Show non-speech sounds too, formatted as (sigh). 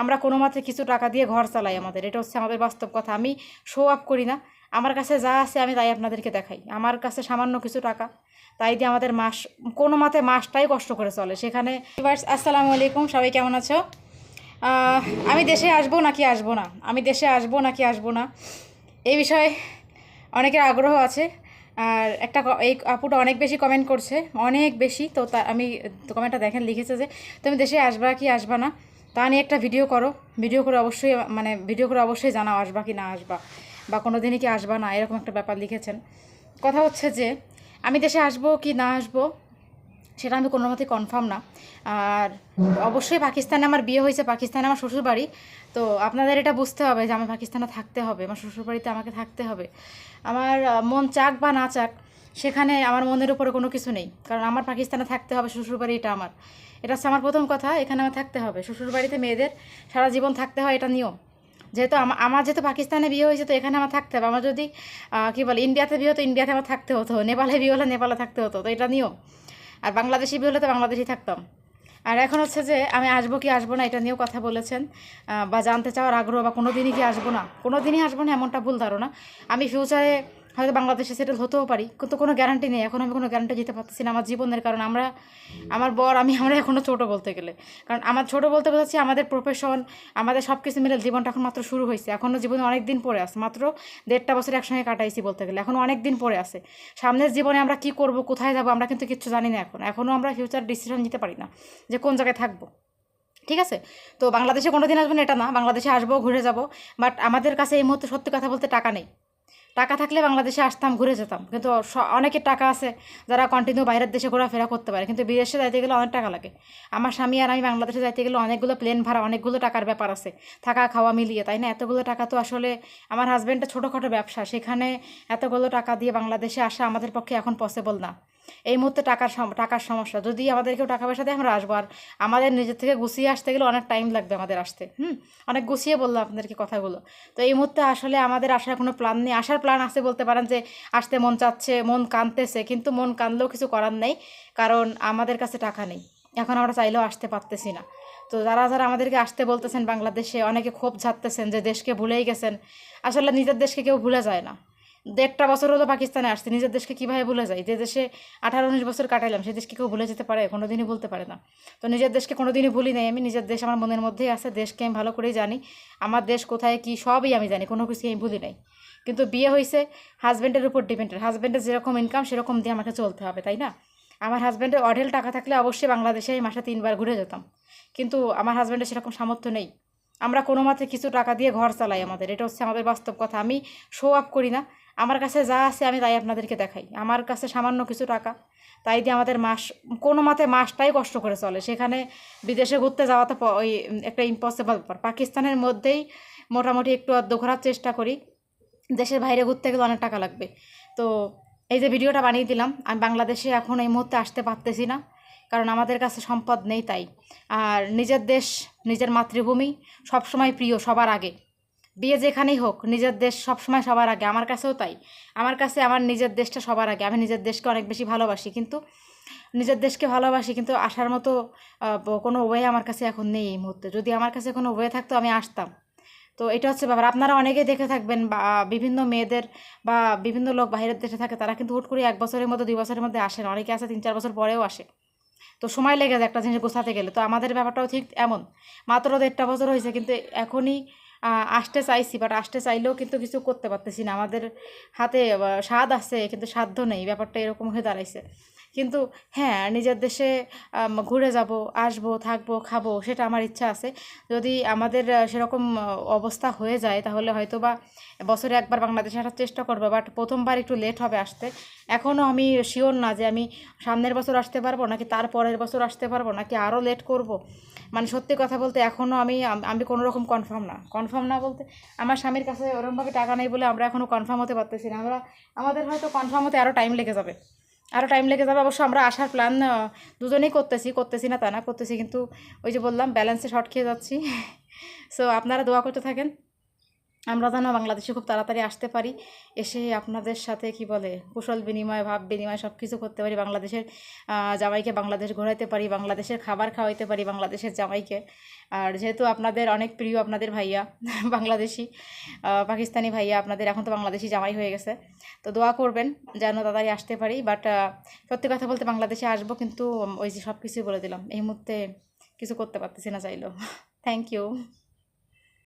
আমরা কোনো মাত্রে কিছু টাকা দিয়ে ঘর চালাই আমাদের। এটা হচ্ছে আমাদের বাস্তব কথা। আমি শো আপ করি না। আমার কাছে যা আছে আমি তাই আপনাদেরকে দেখাই। আমার কাছে সামান্য কিছু টাকা, তাই দিয়ে আমাদের মাস, কোনো মাতে মাসটাই কষ্ট করে চলে। সেখানে আসসালামু আলাইকুম, সবাই কেমন আছো? আমি দেশে আসব নাকি আসব না? আমি দেশে আসব নাকি আসব না? এই বিষয়ে অনেকের আগ্রহ আছে। আর একটা এই আপুটা অনেক বেশি কমেন্ট করছে। অনেক বেশি। তো তা আমি কমেন্টটা দেখেন, লিখেছে যে, তুমি দেশে আসবা কি আসবা না? তা নিয়ে একটা ভিডিও করো। ভিডিও করে অবশ্যই মানে ভিডিও করে অবশ্যই জানাও আসবা কি না আসবা, বা কোনো দিনই কি আসবা না, এরকম একটা ব্যাপার লিখেছেন। কথা হচ্ছে যে, আমি দেশে আসব কি না আসব, সেটা আমি কোনো মতেই কনফার্ম না। আর অবশ্যই পাকিস্তানে আমার বিয়ে হয়েছে, পাকিস্তানে আমার শ্বশুরবাড়ি, তো আপনাদের এটা বুঝতে হবে যে আমার পাকিস্তানে থাকতে হবে, আমার শ্বশুরবাড়িতে আমাকে থাকতে হবে। আমার মন চাক বা না চাক, সেখানে আমার মনের উপরে কোনো কিছু নেই। কারণ আমার পাকিস্তানে থাকতে হবে, শ্বশুরবাড়ি এটা আমার। এটা হচ্ছে আমার প্রথম কথা, এখানে আমার থাকতে হবে। শ্বশুর বাড়িতে মেয়েদের সারা জীবন থাকতে হয়, এটা নিয়ম। যেহেতু আমা- আমার যেহেতু পাকিস্তানে বিয়ে হয়েছে, তো এখানে আমার থাকতে হবে। আমার যদি কী বলে, ইন্ডিয়াতে বিয়ে হতো, ইন্ডিয়াতে আমার থাকতে হতো। নেপালে বিয়ে হলে নেপালে থাকতে হতো, তো এটা নিয়ম। আর বাংলাদেশি বিয়ে হলে তো বাংলাদেশি থাকতাম। আর এখন হচ্ছে যে, আমি আসব কি আসব না, এটা নিয়েও কথা বলেছেন। বা জানতে চাওয়ার আগ্রহ বা কোনো দিনই কি আসব না? কোনো দিনই আসব না, এমনটা ভুল ধারণা। আমি ফিউচারে হয়তো বাংলাদেশে সেটেল হতেও পারি, কিন্তু কোনো গ্যারান্টি নেই। এখন আমি কোনো গ্যারান্টি দিতে পারতেছি না আমার জীবনের কারণ। আমরা, আমার বর, আমি, আমরা এখনও ছোটো বলতে গেলে। কারণ আমার ছোটো বলতে বোঝাচ্ছি আমাদের প্রফেশন আমাদের সব কিছু মিলে জীবনটা এখন মাত্র শুরু হয়েছে। এখনও জীবনে অনেক দিন পরে আছে। মাত্র দেড়টা বছর একসঙ্গে কাটাইছি বলতে গেলে। এখনও অনেক দিন পরে আছে। সামনের জীবনে আমরা কি করব, কোথায় যাব, আমরা কিন্তু কিচ্ছু জানি না এখন। এখনও আমরা ফিউচার ডিসিশন নিতে পারি না যে কোন জায়গায় থাকব। ঠিক আছে? তো বাংলাদেশে কোনো দিন আসব না, এটা না। বাংলাদেশে আসব, ঘুরে যাব। বাট আমাদের কাছে এই মুহূর্তে সত্যি কথা বলতে টাকা নেই। টাকা থাকলে বাংলাদেশে আসতাম, ঘুরে যেতাম। কিন্তু অনেকের টাকা আছে যারা কন্টিনিউ বাইরের দেশে ঘোরাফেরা করতে পারে। কিন্তু বিদেশে যাইতে গেলে অনেক টাকা লাগে। আমার স্বামী আর আমি বাংলাদেশে যাইতে গেলে অনেকগুলো প্লেন ভাড়া, অনেকগুলো টাকার ব্যাপার আছে। থাকা, খাওয়া মিলিয়ে, তাই না? এতগুলো টাকা তো আসলে আমার হাজব্যান্ডটা ছোটোখাটো ব্যবসা। সেখানে এতগুলো টাকা দিয়ে বাংলাদেশে আসা আমাদের পক্ষে এখন পসিবল না। এই মুহূর্তে টাকার টাকার সমস্যা। যদি আমাদের কেউ টাকা পয়সা দেয়, আমরা আসব। আর আমাদের নিজের থেকে গুছিয়ে আসতে গেলে অনেক টাইম লাগবে আমাদের আসতে। হুম? অনেক গুছিয়ে বললাম আপনাদেরকে কথাগুলো। তো এই মুহূর্তে আসলে আমাদের আসার কোনো প্ল্যান নেই। আসার প্ল্যান আছে বলতে পারেন যে, আসতে মন চাচ্ছে, মন কাঁদতেছে কিন্তু মন কাঁদলেও কিছু করার নেই, কারণ আমাদের কাছে টাকা নেই। এখন আমরা চাইলেও আসতে পারতেছি না। তো যারা যারা আমাদেরকে আসতে বলতেছেন বাংলাদেশে, অনেকে ক্ষোভ ঝাড়তেছেন যে, দেশকে ভুলেই গেছেন। আসলে নিজের দেশকে কেউ ভুলে যায় না। দেড়টা বছর হলো পাকিস্তানে আসছে, নিজের দেশকে কীভাবে ভুলে যায়? যে দেশে আঠারো উনিশ বছর কাটাইলাম সেই দেশকে কেউ ভুলে যেতে পারে? কোনো দিনই বলতে পারে না। তো নিজের দেশকে কোনো দিনই ভুলি নাই আমি, নিজের দেশ আমার মনের মধ্যেই আছে, দেশকে আমি ভালো করেই জানি, আমার দেশ কোথায়, কি, সবই আমি জানি, কোনো কিছু আমি ভুলি নাই। কিন্তু বিয়ে হয়েছে হাজব্যান্ডের উপর ডিপেন্ডেড হাজব্যান্ডের যেরকম ইনকাম সেরকম দিয়ে আমাকে চলতে হবে, তাই না? আমার হাজব্যান্ডের অঢেল টাকা থাকলে অবশ্যই বাংলাদেশে আমি মাসে তিনবার ঘুরে যেতাম। কিন্তু আমার হাজব্যান্ডের সেরকম সামর্থ্য নেই। আমরা কোনো মাত্রে কিছু টাকা দিয়ে ঘর চালাই আমাদের, এটা হচ্ছে আমাদের বাস্তব কথা। আমি শো আপ করি না আমার কাছে যা আছে আমি তাই আপনাদেরকে দেখাই। আমার কাছে সামান্য কিছু টাকা, তাই দিয়ে আমাদের মাস, কোনো মাতে মাসটাই কষ্ট করে চলে। সেখানে বিদেশে ঘুরতে যাওয়া তো ওই, একটা ইম্পসিবল ব্যাপার। পাকিস্তানের মধ্যেই মোটামুটি একটু আধ ঘোরার চেষ্টা করি। দেশের বাইরে ঘুরতে গেলে অনেক টাকা লাগবে। তো এই যে ভিডিওটা বানিয়ে দিলাম, আমি বাংলাদেশে এখন এই মুহূর্তে আসতে পারতেছি না, কারণ আমাদের কাছে সম্পদ নেই তাই। আর নিজের দেশ, নিজের মাতৃভূমি সবসময় প্রিয়, সবার আগে। বিয়ে যেখানেই হোক, নিজের দেশ সবসময় সবার আগে। আমার কাছেও তাই। আমার কাছে আমার নিজের দেশটা সবার আগে। আমি নিজের দেশকে অনেক বেশি ভালোবাসি, কিন্তু নিজের দেশকে ভালোবাসি কিন্তু আসার মতো কোনো ওয়ে আমার কাছে এখন নেই এই মুহূর্তে। যদি আমার কাছে কোনো ওয়ে থাকতো, আমি আসতাম। তো এটা হচ্ছে ব্যাপার। আপনারা অনেকেই দেখে থাকবেন, বা বিভিন্ন মেয়েদের বা, বিভিন্ন লোক বাইরের দেশে থাকে, তারা কিন্তু হুট করে এক বছরের মধ্যে, দুই বছরের মধ্যে আসে না। অনেকে আসে তিন, চার বছর পরেও আসে। তো সময় লেগে যায় একটা জিনিস গোছাতে গেলে। তো আমাদের ব্যাপারটাও ঠিক এমন। মাত্র দেড়টা বছর হয়েছে, কিন্তু এখনই আসতে চাইছি বাট আসতে চাইলেও কিন্তু কিছু করতে পারতেছি না। আমাদের হাতে স্বাদ আছে, কিন্তু সাধ্য নেই। ব্যাপারটা এরকম হয়ে দাঁড়াইছে। কিন্তু হ্যাঁ নিজের দেশে ঘুরে যাব, আসব, থাকব, খাব, সেটা আমার ইচ্ছা আছে। যদি আমাদের সেরকম অবস্থা হয়ে যায়, তাহলে হয়তো বা বছরে একবার বাংলাদেশে আসার চেষ্টা করব, বাট প্রথমবার একটু লেট হবে আসতে। এখনও আমি শিওর না যে আমি সামনের বছর আসতে পারব, নাকি তার পরের বছর আসতে পারব, নাকি আরও লেট করব। মানে সত্যি কথা বলতে এখনও আমি আমি কোনো রকম কনফার্ম না। কনফার্ম না বলতে আমার স্বামীর কাছে ওরকমভাবে টাকা নেই বলে আমরা এখনও কনফার্ম হতে পারতেছি না। আমরা, আমাদের হয়তো কনফার্ম হতে আরও টাইম লেগে যাবে। আরও টাইম লেগে যাবে, অবশ্য আমরা আসার প্ল্যান দুজনেই করতেছি করতেছি না তা না, করতেছি কিন্তু ওই যে বললাম ব্যালেন্সে শর্ট খেয়ে যাচ্ছি। (laughs) সো আপনারা দোয়া করতে থাকেন। আমরা যেন বাংলাদেশে খুব তাড়াতাড়ি আসতে পারি, এসে আপনাদের সাথে, কি বলে, কুশল বিনিময়, ভাব বিনিময় সব কিছু করতে পারি, বাংলাদেশের জামাইকে বাংলাদেশ ঘোরাইতে পারি, বাংলাদেশের খাবার খাওয়াইতে পারি, বাংলাদেশের জামাইকে। আর যেহেতু আপনাদের অনেক প্রিয় আপনাদের ভাইয়া, (laughs) বাংলাদেশি পাকিস্তানি ভাইয়া, আপনাদের এখন তো বাংলাদেশি জামাই হয়ে গেছে, তো দোয়া করবেন যেন তাড়াতাড়ি আসতে পারি। বাট সত্যি কথা বলতে বাংলাদেশে আসব কিন্তু, ওই যে সব কিছুই বলে দিলাম, এই মুহূর্তে কিছু করতে পারতেছি না চাইলেও। (laughs) Thank you